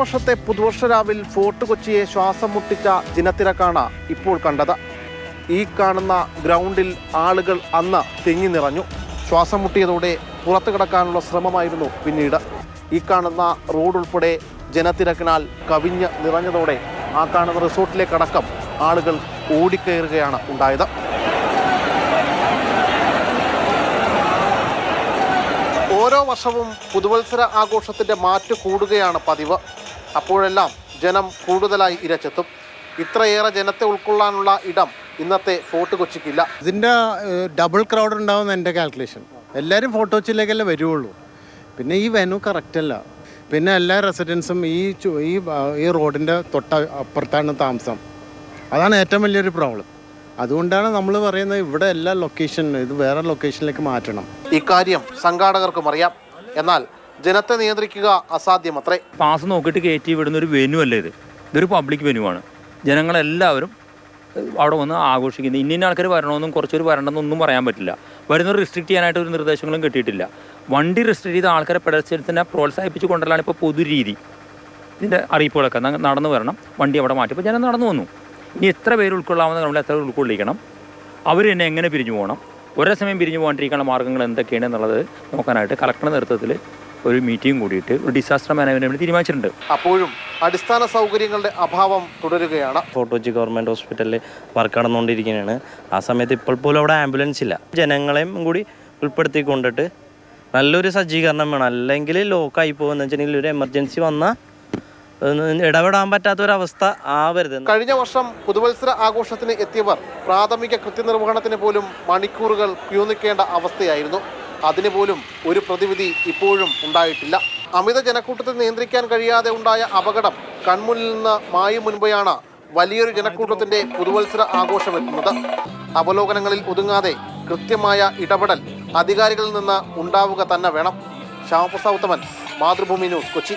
വർഷത്തെ പുതുവർഷ രാവിൽ ഫോർട്ട് കൊച്ചിയെ ശ്വാസം മുട്ടിച്ച ജനത്തിരക്കാണ് ഇപ്പോൾ കണ്ടത്. ഈ കാണുന്ന ഗ്രൗണ്ടിൽ ആളുകൾ അന്ന് തിങ്ങി നിറഞ്ഞു. ശ്വാസം മുട്ടിയതോടെ പുറത്തു കിടക്കാനുള്ള ശ്രമമായിരുന്നു പിന്നീട്. ഈ കാണുന്ന റോഡ് ഉൾപ്പെടെ ജനത്തിരക്കിനാൽ കവിഞ്ഞ് നിറഞ്ഞതോടെ ആ കാണുന്ന റിസോർട്ടിലേക്കടക്കം ആളുകൾ ഓടിക്കയറുകയാണ് ഉണ്ടായത്. ഓരോ വർഷവും പുതുവത്സര ആഘോഷത്തിന്റെ മാറ്റ് കൂടുകയാണ് പതിവ്. അപ്പോഴെല്ലാം ജനം കൂടുതലായി ഇരച്ചെത്തും. ഇത്രയേറെ ജനത്തെ ഉൾക്കൊള്ളാനുള്ള ഇടം ഇന്നത്തെ ഫോർട്ട് കൊച്ചിക്കില്ല. ഇതിന്റെ ഡബിൾ ക്രൗഡ് ഉണ്ടാവുന്ന എന്റെ കാൽക്കുലേഷൻ എല്ലാവരും ഫോട്ടോച്ചിലേക്കല്ലേ വരുവുള്ളൂ. പിന്നെ ഈ വെനു അല്ല. പിന്നെ എല്ലാ റെസിഡൻസും ഈ ഈ റോഡിന്റെ തൊട്ട അപ്പുറത്താണ് താമസം. അതാണ് ഏറ്റവും വലിയൊരു പ്രോബ്ലം അതുകൊണ്ടാണ് നമ്മൾ പറയുന്നത് ഇവിടെ എല്ലാ ലൊക്കേഷൻ ഇത് വേറെ ലൊക്കേഷനിലേക്ക് മാറ്റണം. ഇക്കാര്യം സംഘാടകർക്കും അറിയാം. എന്നാൽ ജനത്തെ നിയന്ത്രിക്കുക അസാധ്യമത്രേ. പാസ് നോക്കിയിട്ട് കയറ്റി വിടുന്ന ഒരു വെനു അല്ലേ ഇത്? ഇതൊരു പബ്ലിക് വെനു ആണ്. ജനങ്ങളെല്ലാവരും അവിടെ വന്ന് ആഘോഷിക്കുന്നത് ഇന്ന ആൾക്കാർ വരണമെന്നും കുറച്ചൊരു വരണമെന്നും ഒന്നും പറയാൻ പറ്റില്ല. വരുന്നവർ റിസ്ട്രിക്ട് ചെയ്യാനായിട്ട് ഒരു നിർദ്ദേശങ്ങളും കിട്ടിയിട്ടില്ല. വണ്ടി റിസ്ട്രിക്ട് ചെയ്ത ആൾക്കാരെ പ്രദർശനത്തിനെ പ്രോത്സാഹിപ്പിച്ച് കൊണ്ടുവരാനാണ് ഇപ്പോൾ പൊതു രീതി ഇതിന്റെ അറിയിപ്പുകളൊക്കെ നടന്നു വരണം. വണ്ടി അവിടെ മാറ്റി. ഇപ്പോൾ ജനം നടന്നു വന്നു. ഇനി എത്ര പേര് ഉൾക്കൊള്ളാവുന്ന നമ്മൾ എത്ര ഉൾക്കൊള്ളിക്കണം? അവർ തന്നെ എങ്ങനെ പിരിഞ്ഞു പോകണം? ഒരേ സമയം പിരിഞ്ഞു പോകാണ്ടിരിക്കാനുള്ള മാർഗങ്ങൾ എന്തൊക്കെയാണ് എന്നുള്ളത് നോക്കാനായിട്ട് കളക്ടറുടെ നേതൃത്വത്തിൽ ഒരു മീറ്റിംഗ് കൂടിയിട്ട് ഒരു ഡിസാസ്റ്റർ മാനേജ്മെന്റ് തീരുമാനിച്ചിട്ടുണ്ട്. അപ്പോഴും അടിസ്ഥാന സൗകര്യങ്ങളുടെ അഭാവം തുടരുകയാണ്. ഫോർട്ട് കൊച്ചി ഗവൺമെന്റ് ഹോസ്പിറ്റലിൽ വർക്ക് നടന്നുകൊണ്ടിരിക്കുകയാണ്. ആ സമയത്ത് ഇപ്പോൾ പോലും അവിടെ ആംബുലൻസ് ഇല്ല. ജനങ്ങളെയും കൂടി ഉൾപ്പെടുത്തിക്കൊണ്ടിട്ട് നല്ലൊരു സജ്ജീകരണം വേണം. അല്ലെങ്കിൽ ലോക്കായി പോകുന്ന വെച്ചിട്ടുണ്ടെങ്കിൽ ഒരു എമർജൻസി വന്നാൽ ഇടപെടാൻ അവസ്ഥ ആവരുത്. കഴിഞ്ഞ വർഷം പുതുവത്സര ആഘോഷത്തിന് എത്തിയവർ പ്രാഥമിക കൃത്യനിർവഹണത്തിന് പോലും മണിക്കൂറുകൾ ക്യൂ നിൽക്കേണ്ട അവസ്ഥയായിരുന്നു. അതിന് പോലും ഒരു പ്രതിവിധി ഇപ്പോഴും ഉണ്ടായിട്ടില്ല. അമിത ജനക്കൂട്ടത്തെ നിയന്ത്രിക്കാൻ കഴിയാതെ ഉണ്ടായ അപകടം കൺമുന്നിൽ നിന്ന് മായും മുൻപെയാണ് വലിയൊരു ജനക്കൂട്ടത്തിന്റെ പുതുവത്സര ആഘോഷം എത്തുന്നത്. അവലോകനങ്ങളിൽ ഒതുങ്ങാതെ കൃത്യമായ ഇടപെടൽ അധികാരികളിൽ നിന്ന് ഉണ്ടാവുക തന്നെ വേണം. ശ്യാമപ്രസാദ് ഉത്തമൻ മാതൃഭൂമി ന്യൂസ് കൊച്ചി.